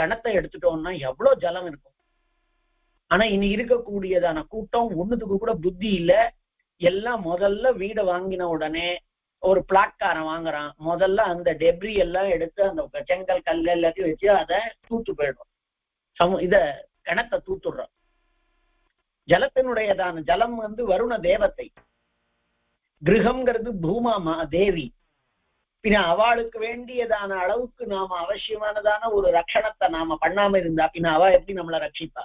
கணத்தை எடுத்துட்டோம்னா எவ்வளவு ஜலம் இருக்கும்? ஆனா இனி இருக்கக்கூடியதான கூட்டம் ஒண்ணுத்துக்கு கூட புத்தி இல்ல. எல்லாம் முதல்ல வீடை வாங்கின உடனே ஒரு பிளாட்காரன் வாங்குறான். முதல்ல அந்த டெப்ரி எல்லாம் எடுத்து அந்த செங்கல் கல் எல்லாத்தையும் வச்சு அதை தூத்து போயிடும் சம இத கிணத்தை தூத்துடுறோம் ஜலத்தினுடையதான ஜலம் வந்து வருண தேவத்தை. கிரகம்ங்கிறது பூமா மா- தேவி. பின்ன அவளுக்கு வேண்டியதான அளவுக்கு நாம அவசியமானதான ஒரு ரட்சணத்தை நாம பண்ணாம இருந்தா பின்ன அவ எப்படி நம்மளை ரட்சிப்பா?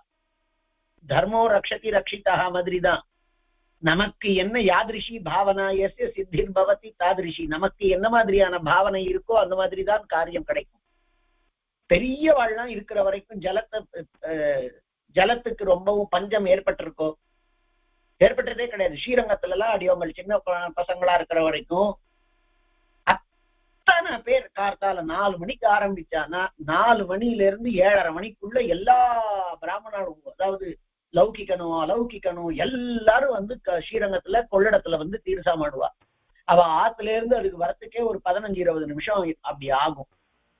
தர்மோ ரக்ஷதி ரட்சிதா மாதிரிதான். நமக்கு என்ன யாதிருஷி பாவனா எஸ் சித்திர் பவதி தாதிருஷி. நமக்கு என்ன மாதிரியான பாவனை இருக்கோ அந்த மாதிரி தான் காரியம் கிடைக்கும். பெரியவாள்லாம் இருக்கிற வரைக்கும் ஜலத்தை அஹ், ஜலத்துக்கு ரொம்பவும் பஞ்சம் ஏற்பட்டிருக்கோ? ஏற்பட்டதே கிடையாது. ஸ்ரீரங்கத்துல எல்லாம் அடியோங்கள் சின்ன ப- பசங்களா இருக்கிற வரைக்கும் அத்தனை பேர் கார்த்தால நாலு மணிக்கு ஆரம்பிச்சானா நாலு மணில இருந்து ஏழரை மணிக்குள்ள எல்லா பிராமணரும் அதாவது லௌகிக்கணும் அலௌகிக்கணும் எல்லாரும் வந்து க- ஸ்ரீரங்கத்துல கொள்ளிடத்துல வந்து தீர்சாமாடுவா அவ ஆத்துல இருந்து அதுக்கு வரத்துக்கே ஒரு பதினஞ்சு இருபது நிமிஷம் அப்படி ஆகும்.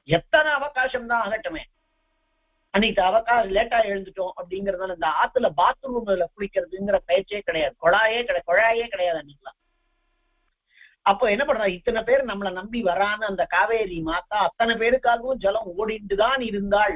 எத்தனை அவகாசம் தான் ஆகட்டுமே. அன்னைக்கு அவகாசம் லேட்டா எழுந்துட்டோம் அப்படிங்கறதுனால இந்த ஆத்துல பாத்ரூம்ல குளிக்கிறதுங்கிற பேச்சே கிடையாது. குழாயே கிடையாது. குழாயே கிடையாது அன்னைக்குலாம் அப்போ என்ன பண்றா இத்தனை பேர் நம்மளை நம்பி வரான்னு அந்த காவேரி மாத்தா அத்தனை பேருக்காகவும் ஜலம் ஓடிட்டு தான் இருந்தாள்.